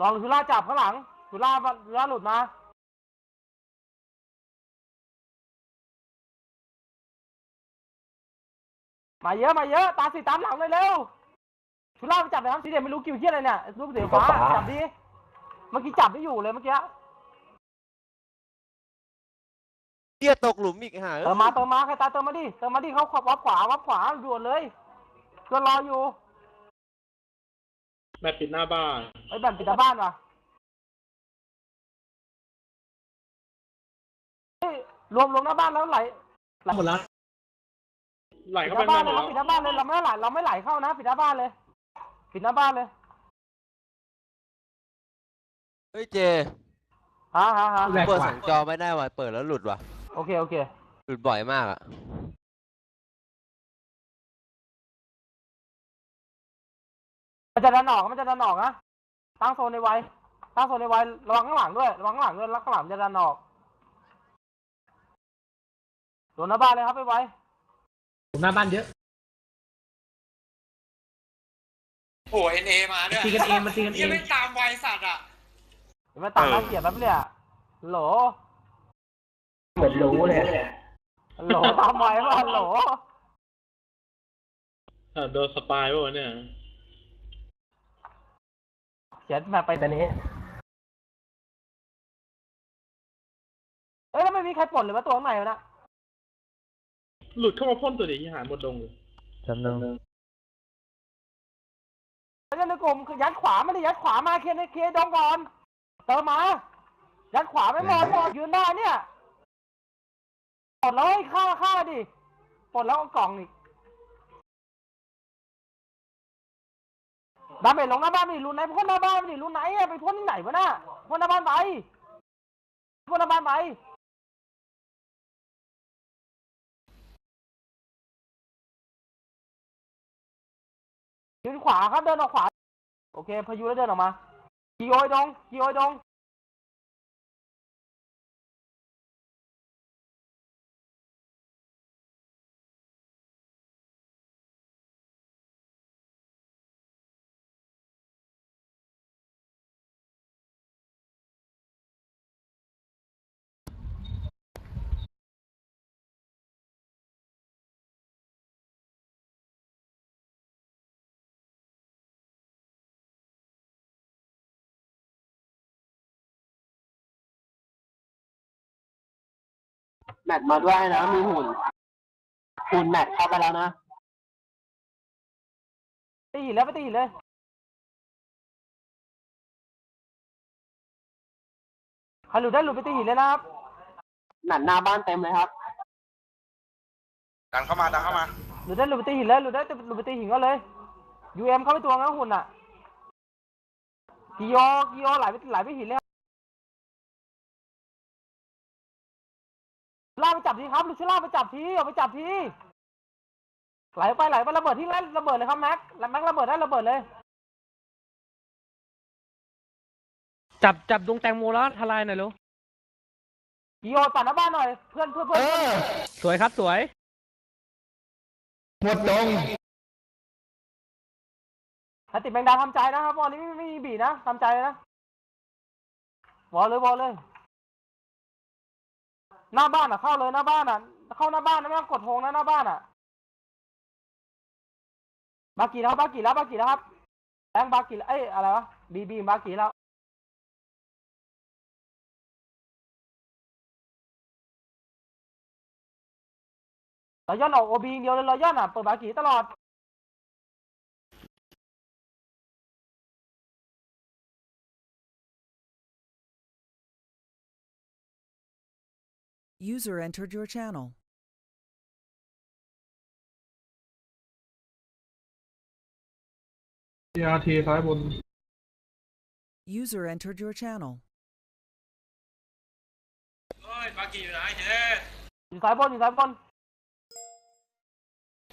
ลองสุราจับข้างหลังสุราสุราหลุดมามาเยอะมาเยอะตามสิตามหลังเลยเร็วสุราไปจับเลยครับสีเดียไม่รู้กิ่วเฮียอะไรเนี่ยลูกเสือฟ้าจับดิเมื่อกี้จับไม่อยู่เลยเมื่อกี้เหี้ยตกหลุมอีกหาเติมมาเติมมาใครตายเติมมาดิเติมมาดิเขาขวบวับขวาวับขวาด่วนเลยเพื่อนรออยู่แมตช์ปิดหน้าบ้านไอ้ยแบ่งปิดหน้าบ้านว่ะเฮ้ยรวมรวมหน้าบ้านแล้วไหลหมดแล้วไหลปิดเข้าหไปน้าแม่บ้านหมเลยดครัแล้บวปิดหน้าบ้านเลยเราไม่ไหลเราไม่ไหลเข้านะปิดหน้าบ้านเลยปิดหน้าบ้านเลยเฮ้ยเจฮะฮะฮะเปิดสองจอไม่ได้ว่ะเปิดแล้วหลุดว่ะโอเคโอเคหลุดบ่อยมากอะ มันจะดันออกมันจะดันออกนะตั้งโซนในไว้ตั้งโซนในไว้ระวังข้างหลังด้วยระวังข้างหลังด้วยแล้วข้างหลังมันจะดันออกโดนหน้าบ้านเลยครับไปไว้หน้าบ้านเยอะโอ้เอ็นเอมาด้วยตีกันเองมันตีกันเอยังงไม่ตามไวสัตว์อะเดี๋ยวมาตามน่าเกลียดแป๊บเนี่ยโหลเหมือนรู้เลยโหลตามไว้ป่ะโหลโดนสปายป่ะวะเนี่ย เขียนมาไปแต่นี้ เอ้ยแล้วไม่มีใครปลดเลยว่าตัวข้างในวะนะหลุดเข้ามาพ่นตัวเดียวที่หายหมดดงเลยจำนึงแล้วในกลุ่มคือยัดขวาไม่ได้ยัดขวามาเคลียร์ในเคลียร์ดองก่อนเติมมา ยัดขวาไม่หมดหมดยืนได้เนี่ยปลดแล้วให้ฆ่าฆ่าดิปลดแล้วเอากล่องอีก บ้าเมจลงหน้าบ้านไปดิรุนไหนพ่นหน้าบ้านไปดิรุนไหนอะไปพ่นที่ไหนวะน่ะพ่นหน้าบ้านไปพ่นหน้าบ้านไปยืนขวาครับเดินออกขวา โอเคพายุแล้วเดินออกมากีโอยดงกีโอยดง แมทมาด้วยนะ มีหุ่น หุ่นแมทเข้าไปแล้วนะตีหินแล้วไปตีหินเลยใครหลุดได้หลุดไปตีหินเลยนะครับแมทหน้าบ้านเต็มเลยครับ ดันเข้ามาดันเข้ามา หลุดได้หลุดไปตีหินเลยหลุดได้หลุดไปตีหินก็เลยยูเอ็มเข้าไปตัวงั้นหุ่นอะกิโยกิโยไหลไปไหลไปหินเลย ลากไปจับทีครับลูกช่วยลากไปจับทีเอาไปจับทีไหลไปไหลไประเบิดที่แรกระเบิดเลยครับแม็กแล้วแม็กระเบิดได้ระเบิดเลย จับจับดวงแตงโมแล้วทลายหน่อยเร็วกิโยตัดหน้าบ้านหน่อย เพื่อนเพื่อนเพื่อนเพื่อนสวยครับสวย หมดดงถ้าติดแมงดาทำใจนะครับบอลนี้ไม่ไม่มีบีนะทำใจเลยนะบอลเลยบอลเลย หน้าบ้านอะเข้าเลยหน้าบ้านอะ เข้าหน้าบ้านนะไม่ต้องกดโทงนะหน้าบ้านอะ บากีแล้วบากีแล้วบากีแล้วครับแบงบากีแล้วเอ้ยอะไรวะบีบีบากีแล้วเราย่อนออกโอบีเดียวเลยเราย่อนอะเปิดบากีตลอด User entered your channel. ทีอาร์ทีซ้ายบน User entered your channel. เฮ้ยบากีอยู่ไหนเจ๊อยู่สายบนอยู่สายบน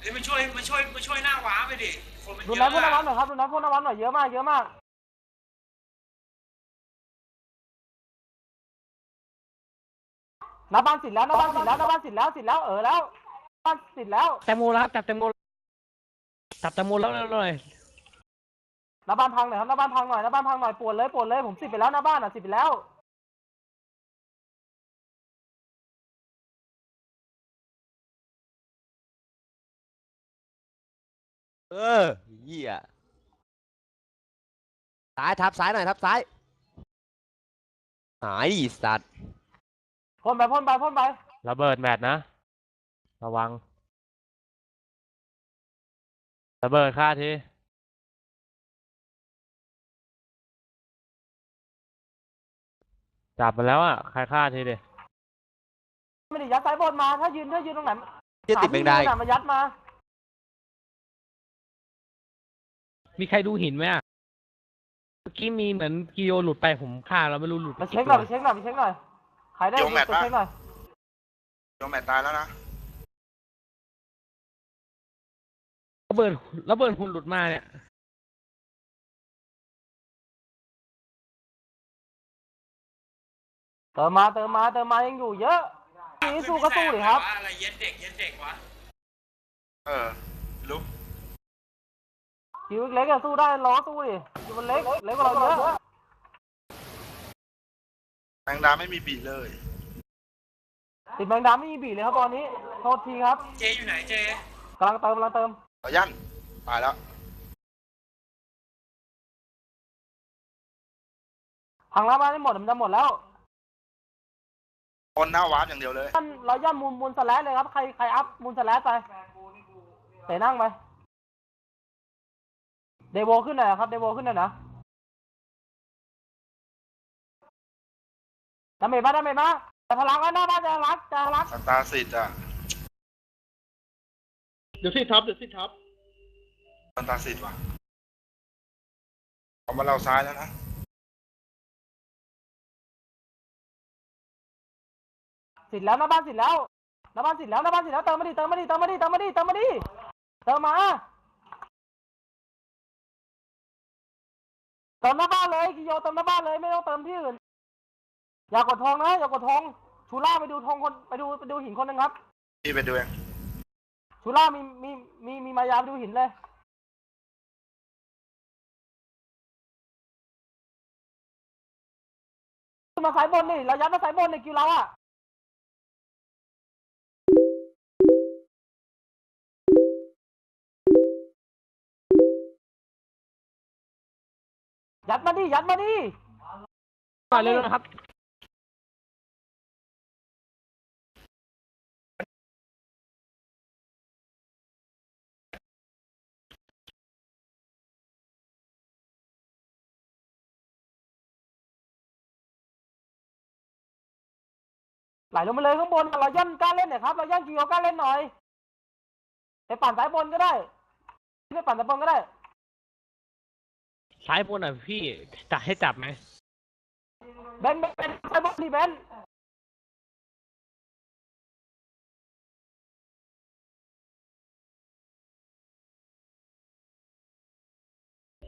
เฮ้ยมาช่วยมาช่วยมาช่วยหน้าหวาไปดิ คนมันเยดูอะน้ำพ่นน้ำวัอะนหน่อยครับดูน้ำพ่นน้ำวันหน่อยเยอะมากเยอะมาก หน้าบ้านสิทธิ์แล้วหน้าบ้านสิทธิ์แล้วหน้าบ้านสิทธิ์แล้วสิทธิ์แล้วเออแล้วบ้านสิทธิ์แล้วแตงโมแล้วครับจับแตงโมจับแตงโมแล้วหน่อยหน้าบ้านพังหน่อยครับหน้าบ้านพังหน่อยหน้าบ้านพังหน่อยปวดเลยปวดเลยผมสิบไปแล้วหน้าบ้านอะสิบไปแล้วเออเหี้ยซ้ายทับซ้ายหน่อยทับซ้าย หายดิสัตว์ พ่นไปพ่นไปพ่นไประเบิดแมตช์นะ ระวัง ระเบิดค่าทีจับมาแล้วอะ ใครฆ่าทีดิไม่ได้ยัดสายบนมา ถ้ายืนถ้ายืนตรงไหนเจะติดแมงดาอีกหาที่ยืนอะมายัดมา มีใครดูหินไหมอะเมื่อกี้มีเหมือนกิโยหลุดไปผมฆ่าแล้วไม่รู้หลุดมาเช็คหน่อยมาเช็คหน่อยมาเช็คหน่อย ใครได้โยงแมตช์ไปปะ เช็คหน่อยโดนแมตตายแล้วนะระเบิดระเบิดหุ่นหลุดมาเนี่ยเติมมาเติมมาเติมมายังอยู่เยอะนี่สู้ก็สู้ดิครับ อะไรเย็ดเด็กเย็ดเด็กวะเออลุกคิวเล็กอะสู้ได้ล้อสู้ดิคิวมันเล็กเล็กกว่าเราเยอะแม งดาไม่มีบีเลย ติดแมงดาไม่มีบีเลยครับตอนนี้ โทษทีครับเจอยู่ไหนเจ กำลังเติมกำลังเติมต่อยันตายแล้วพังแล้วมาได้หมดมันจะหมดแล้วคนหน้าวาร์ปอย่างเดียวเลยย่านเราย่านมูลมูลสแลชเลยครับ ใครใครอัพมูลสแลชไปเตะนั่งไป เดโวขึ้นหน่อยนะครับ เดโวขึ้นหน่อยนะ ดาเมจมาดาเมจมาแต่พลังไว้หน้าบ้านจะรักจะรักสตาร์สิทธิ์อะเดี๋ยวสิทับเดี๋ยวสิทับสตาร์สิทธิ์ว่ะเอามาเราซ้ายแล้วนะสิทธิ์แล้วหน้าบ้านสิทธิ์แล้วหน้าบ้านสิทธิ์แล้วหน้าบ้านสิทธิ์แล้วเติมมาดิเติมมาดิเติมมาดิเติมมาดิเติมมาดิเติมมาเติมหน้าบ้านเลยกิโยเติมหน้าบ้านเลยไม่ต้องเติมที่อื่น อย่ากดทองนะอย่ากดทอง ชูล่าไปดูทองคนไปดูไปดูหินคนหนึ่งครับ พี่ไปดูเองชูล่ามีมีมีมีมายาไปดูหินเลยขึ้นมาสายบนนี่เรายัดมาสายบนในคิวเราอะยัดมาดิยัดมาดิ มาเร็วๆนะครับ ไหลลงมาเลยข้างบนเราย่อนกล้าเล่นหน่อยครับเราย่อนคิวกล้าเล่นหน่อยไปปั่นสายบนก็ได้ไปปั่นสายบนก็ได้ซ้ายบนอะพี่จะให้จับไหมเบนเบนเบนสายบนดิเบน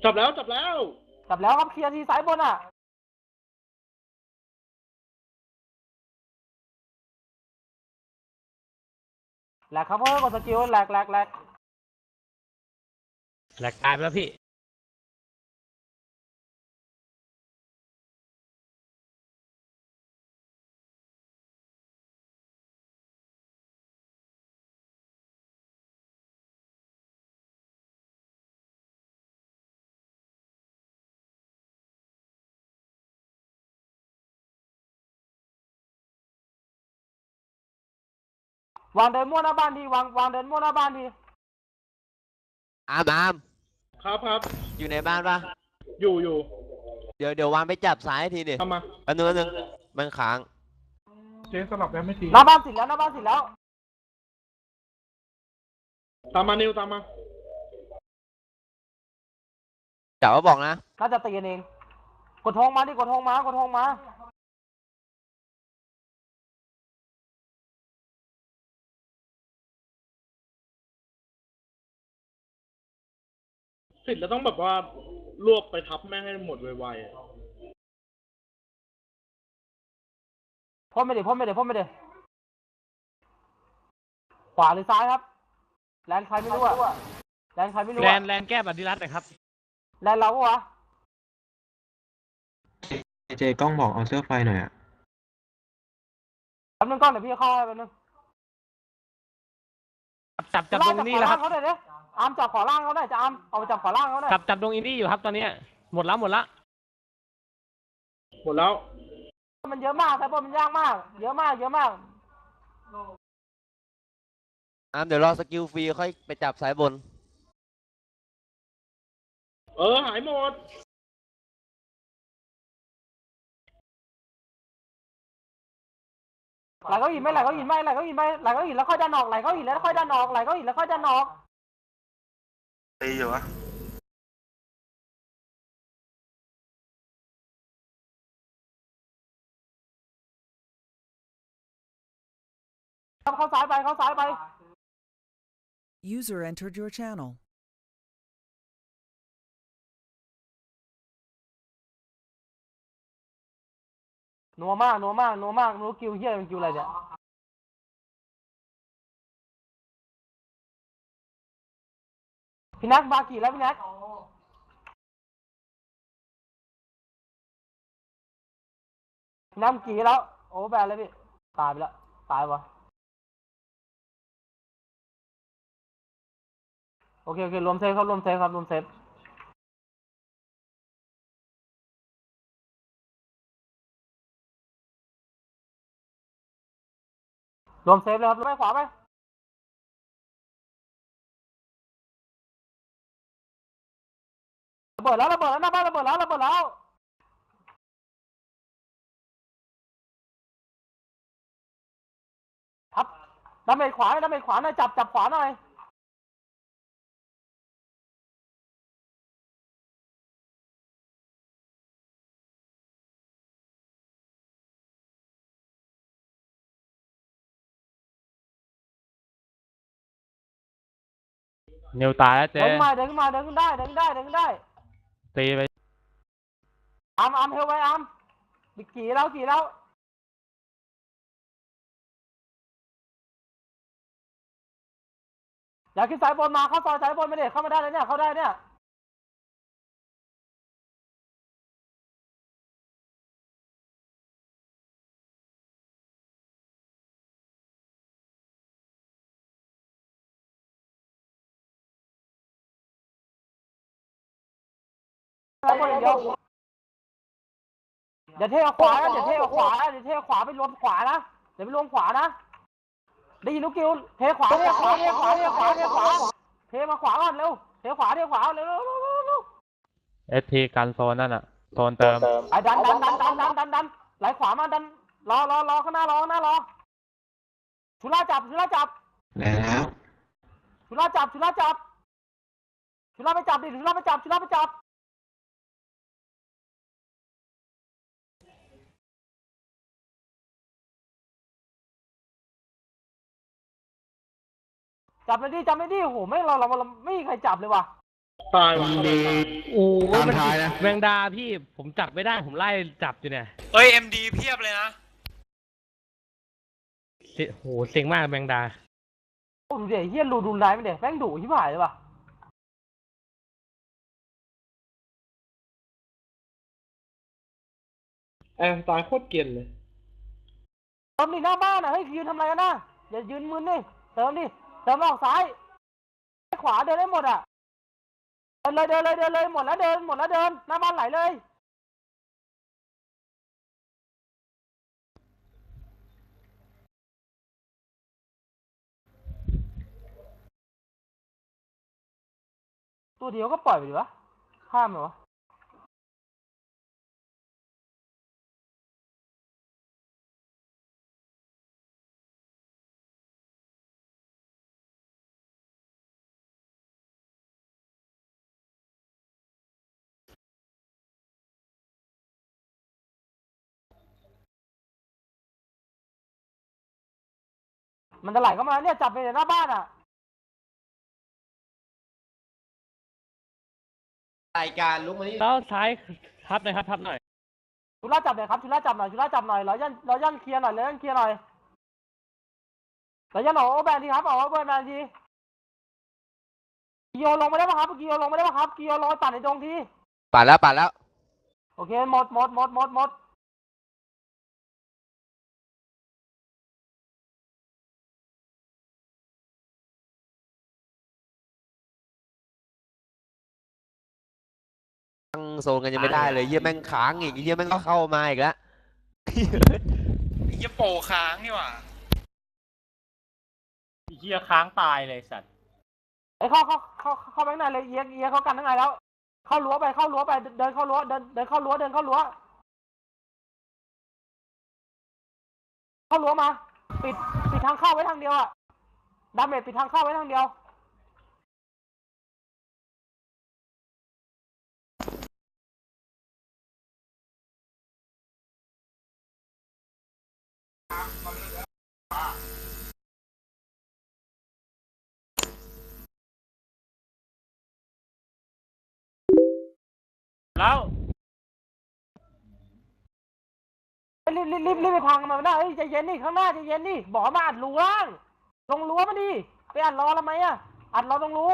จับแล้วจับแล้วกลับแล้วครับเคลียร์ทีสายบนอะ แหลกครับเพื่อนกดสกิลแหลกแหลกแหลกแหลกตายไปแล้วพี่ วางเดินมั่วหน้าบ้านดีวางวางเดินมั่วหน้าบ้านดีอามอามครับครับ อยู่ในบ้านปะอยู่อยู่เดี๋ยวเดี๋ยววางไปจับซ้ายทีดิทำมาแป๊บนึงแป๊บนึงมันค้างเจ๊สลับแล้วไม่ทีหน้าบ้านสิแล้วหน้าบ้านสิแล้วตามมานิวตามมา จับว่าบอกนะน่าจะตีกันเอง กดทองมาดิกดทองมากดทองมา สิทธิ์แล้วต้องแบบว่ารวบไปทับแม่งให้หมดไวๆอะพ่นไปเดี๋ยวพ่นไปเดี๋ยวพ่นไปเดี๋ยวขวาหรือซ้ายครับ แลนใครไม่รู้อะแลนใครไม่รู้แลอะนแลนแก้บัตรดิรัตหน่อยครับ แลนเราปะวะเจกล้องบอกเอาเสื้อไฟหน่อยอะ แป๊บนึงก่อนเดี๋ยวพี่เข้าให้แป๊บนึงจับจับล่าตรงจับนี้ขวาแล้วคล่ารังบเขาหน่อยดิ อามจับขวาล่างเขาหน่อยจะอามเอาไปจับขวาล่างเขาหน่อยจับจับตรงอินดี้อยู่ครับตอนเนี้ยหมดแล้วหมดละหมดแล้ว มันเยอะมากแต่บนมันยากมาก เยอะมาก เยอะมากอามเดี๋ยวรอสกิลฟรีค่อยไปจับสายบน เออหายหมดไหลเขาหินไหมไหลเขาหินไหมไหลเขาหินไหมไหลเขาหินแล้วค่อยดันออกไหลเขาหินแล้วค่อยดันออกไหลเขาหินแล้วค่อยดันออก ตีอยู่วะเข้าซ้ายไปเข้าซ้ายไป User entered your channel. นัวมากนัวมากนัวมากนัวกิวเฮียมันกิวอะไรเนี่ย พี่นักบากี่แล้วพี่นักพี่นักกี่แล้ว โอ้แบนเลยพี่ ตายไปแล้ว ตายวะโอเค โอเค รวมเซฟครับ รวมเซฟครับ รวมเซฟรวมเซฟเลยครับ ไปขวาไป เบิดแล้วระเบิดแล้วหน้าบ้านระเบิดแล้วระเบิดแล้วครับดาเมจขวาหน่อยดาเมจขวาหน่อยจับจับขวาหน่อยเนวตายแล้วเดิเจ๊นขึ้นมาเดินขึ้นมาเดินขึ้นได้เดินขึ้นได้เดินขึ้นได้ ตีไปอามอามเฮลไว้อามบิกกี่แล้วกี่แล้วอยากขึ้นสายบนมาเข้าซอยสายบนไม่ได้เข้ามาได้เลยเนี่ยเข้าได้เนี่ยายบนอย่างเดียวเดี๋ยวเทเอาขวานะเดี๋ยวเทเอาขวานะเดี๋ยวเทเอาขวาไปรวมขวานะเดี๋ยวไปรวมขวานะได้ยินลูกกิวเทขวาเทขวาเทขวาเทขวาเทขวาเทมาขวาก่อนเร็วเทขวาเทขวาเร็วเร็วเร็วเร็วเร็วเอทีกันโซนนั่นอะโซนเติมไอ้ดันดันดันดันดันดันดันไหลขวามาดันรอรอรอข้างหน้ารอข้างหน้ารอชุล่าจับชุล่าจับแล้วชุล่าจับชุล่าจับชุล่าไปจับดิชุล่าไปจับชุล่าไปจับ จับเลยดิจับเลยดิโอ้โหไม่เราเราเราไม่มีใครจับเลยว่ะตายว่ะโอ้ยตามมันท้ายนะ แมงดาพี่ผมจับไม่ได้ผมไล่จับอยู่เนี่ยเอ้ยเอ็มดีเพียบเลยนะเสียโหเซ็งมากแมงดาโอ้ดูเดี๋ยวเฮียรูดูร้ายมันเด็กแม่งดุชิบหายเลยว่ะแอร์ตายโคตรเกรียนเลย เติมดิหน้าบ้านอะเฮ้ยยืนทำอะไรกันนะอย่ายืนมึนดิเติมดิ เติมออกซ้ายขวาเดินได้หมดอะ เดินเลยเดินเลยเดินเลยหมดแล้วเดินหมดแล้วเดินหน้าบ้านไหลเลยตัวเดียวก็ปล่อยไปดิวะข้ามเลยวะ มันจะไหลเข้ามาเนี่ยจับไปในหน้าบ้านอะรายการลุกมานี่แล้วซ้ายทับหน่อยครับทับหน่อยชุล่าจับหน่อยครับชุล่าจับหน่อยชุล่าจับหน่อยเราย่านเราย่านเคลียร์หน่อยเราย่านเคลียร์หน่อยเราย่านออกโอแบนทีครับออกโอแบนทีกิโยลงมาได้ปะครับกิโยลงมาได้ปะครับกิโยลอยตัดในดงทีปัดแล้วปัดแล้วโอเคหมดหมดหมดหมดหมด ตั้งโซนกันยังไม่ได้เลยเยี่ยแม่งค้างอีกเยี่ยแม่งก็เข้ามาอีกแล้วไอ้เหี้ยโปรค้างนี่หว่าไอ้เหี้ยค้างตายเลยสัตว์ไอ้ยเข้าเข้าเข้าเข้าไปข้างในเลยเอียกเอียกเขากันข้างในแล้ว เข้ารั้วไปเข้ารั้วไปเดินเข้ารั้วเดินเดินเข้ารั้วเดินเข้ารั้วเข้ารั้วมา ปิดปิดทางเข้าไว้ทางเดียวอะดาเมจปิดทางเข้าไว้ทางเดียว แล้วรีบรีบรีบรีบไปพังมันไม่ได้เฮ้ยใจเย็นดิข้างหน้าใจเย็นดิบอกมาอัดรูล่าง ลงรั้วมาดิไปอัดรอทำไมอะอัดรอตรงรู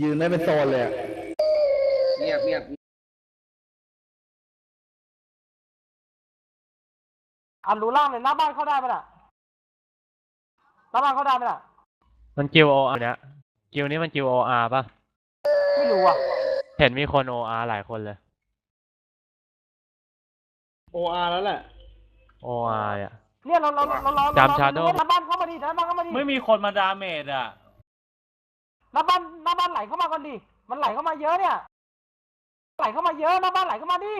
ยืนได้เป็นโซนเลยอะเงียบเงียบอัดรูล่างเลยหน้าบ้านเข้าได้ปะล่ะหน้าบ้านเข้าได้ปะล่ะ มันกิวโออาร์เนี่ยกิวนี้มันกิวโออาร์ป่ะ ไม่รู้อะ เห็นมีคนโออาร์หลายคนเลยโออาร์แล้วแหละโออาร์อะ เนี่ยเราเราเราเราจำ Shadow หน้าบ้านเข้ามาดิหน้าบ้านเข้ามาดิไม่มีคนมาดาเมจอะ หน้าบ้านหน้าบ้านไหลเข้ามาก่อนดิ มันไหลเข้ามาเยอะเนี่ย ไหลเข้ามาเยอะหน้าบ้านไหลเข้ามาดิ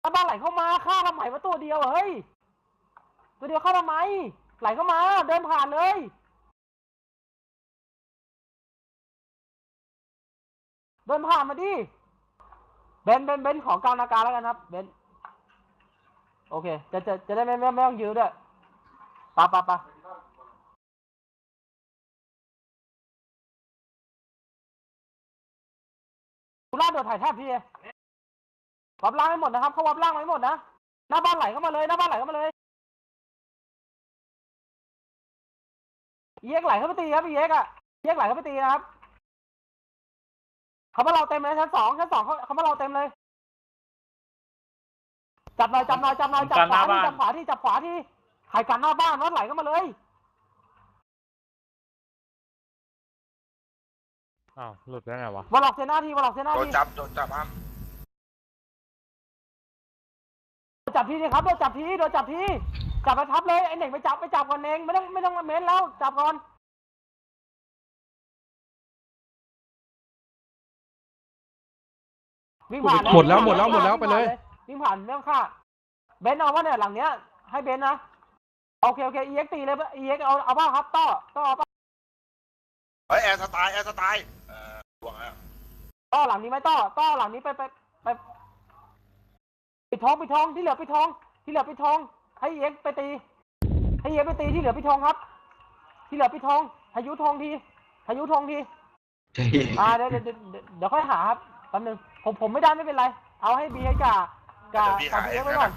หน้าบ้านไหลเข้ามาฆ่าทำไมวะตัวเดียวอเฮ้ย ตัวเดียวเข้าทำไม ไหลเข้ามา เดินผ่านเลยเดินผ่านมาดิ เบนเบนเบนขอกลางนาการแล้วกันครับ เบน โอเค จะจะจะได้ไม่ไม่ไม่ต้องยื้อด้วยปะปะปะ กูล่าโดดถ่ายแทบพี่วับล่างให้หมดนะครับ เขาวับล่างไว้หมดนะ หน้าบ้านไหลเข้ามาเลย หน้าบ้านไหลเข้ามาเลย เย็กไหลเข้าไปตีครับเย็กอะเย็กไหลเข้าไปตีนะครับ เขามาเราเต็มเลยชั้นสองชั้นสองเขาเขามาเราเต็มเลย จับหน่อยจับหน่อยจับหน่อยจับขวาที่จับขวาที่จับขวาที่ใครกันหน้าบ้านรถไหลเข้ามาเลย อ้าวหลุดได้ไงวะวอลล็อกเซน่าทีวอลล็อกเซน่าโดนทีจับโดนจับอ้ํจับทีสิครับโดนจับทีโดนจับทีจับไปทับเลยไอ้เน่งไปจับไปจับก่อนเองไม่ต้องไม่ต้องมาเม้นแล้วจับก่อนวิ่งผ่านนะหมดแล้วหมดแล้วหมดแล้วไปเลย วิ่งผ่านไม่ต้องฆ่าเบนซ์เอาว่าเนี่ยหลังเนี้ย ให้เบนซ์นะโอเคโอเคเอ็กตีเลยเอ็กเอาเอาบ้าครับต่อต่อเอาป่ะเฮ้ยแอร์สไตล์แอร์สไตล์เออห่ วงแล้วต่อหลังนี้ไหมต่อต่อหลังนี้ไปไปไปปิดทองปิดทองที่เหลือปิดทองที่เหลือปิดทองให้เอ็กไปตีให้เอ็กไปตีที่เหลือปิดทองครับ ที่เหลือปิดทองพายุทองทีพายุทองทีอ่าเดี๋ยวเดี๋ยวเดี๋ยวเดี๋ยวค่อยหาครับแป๊บนึงผมผมไม่ได้ไม่เป็นไร เอาให้บีให้กากาเดี๋ยวพี่กาหาบีเอเอ็งกไว้นะก่อน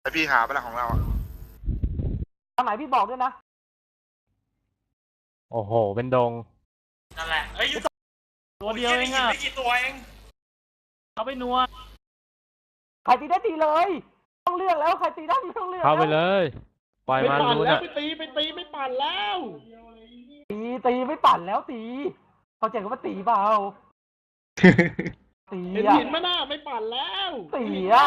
แต่พี่หาไปละของเราอะทางไหนพี่บอกด้วยนะ โอ้โห เป็นดง นั่นแหละเฮ้ยอยู่ตัวเดียวเองอะ ไม่กี่ตัวเองเขาไปนัวใครตีได้ตีเลย ต้องเลือกแล้วใครตีได้ไม่ต้องเลือกเข้าไปแล้วเลย ปล่อยไม่มันปั่นรู้แล้ว น่ะ ไปตีไปตีไม่ปั่นแล้ว ตีตีไม่ปั่นแล้วตีเข้าใจกันว่าตีเปล่าตีเห็นอะหินมาหน้าไม่ปั่นแล้วตีอะ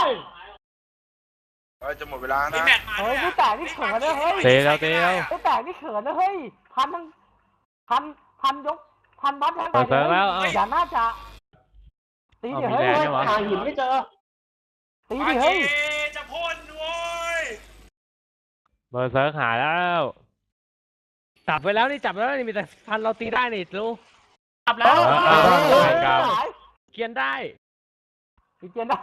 เฮ้ยจะหมดเวลานะเฮ้ยไม่แตกนี่เขินนะเฮ้ย เตะแล้วเตะแล้วไม่แตกนี่เขินนะเฮ้ยพันทั้งพันพันยก พันบัตทั้งเปิดเซิร์ฟแล้วเอ้าอย่าน่าจะตีดิเอามีเฮ้ยแรงเนี่ยวะ หาหินไม่เจอตีดิเฮ้ยจะพ่นด้วยเบอร์เซิร์กหาแล้วจับไปแล้วนี่จับไปแล้วนี่มีแต่พันเราตีได้นี่รู้ กลับแล้ว เออเออเออรายการหายเกียนได้ ตีเกียนได้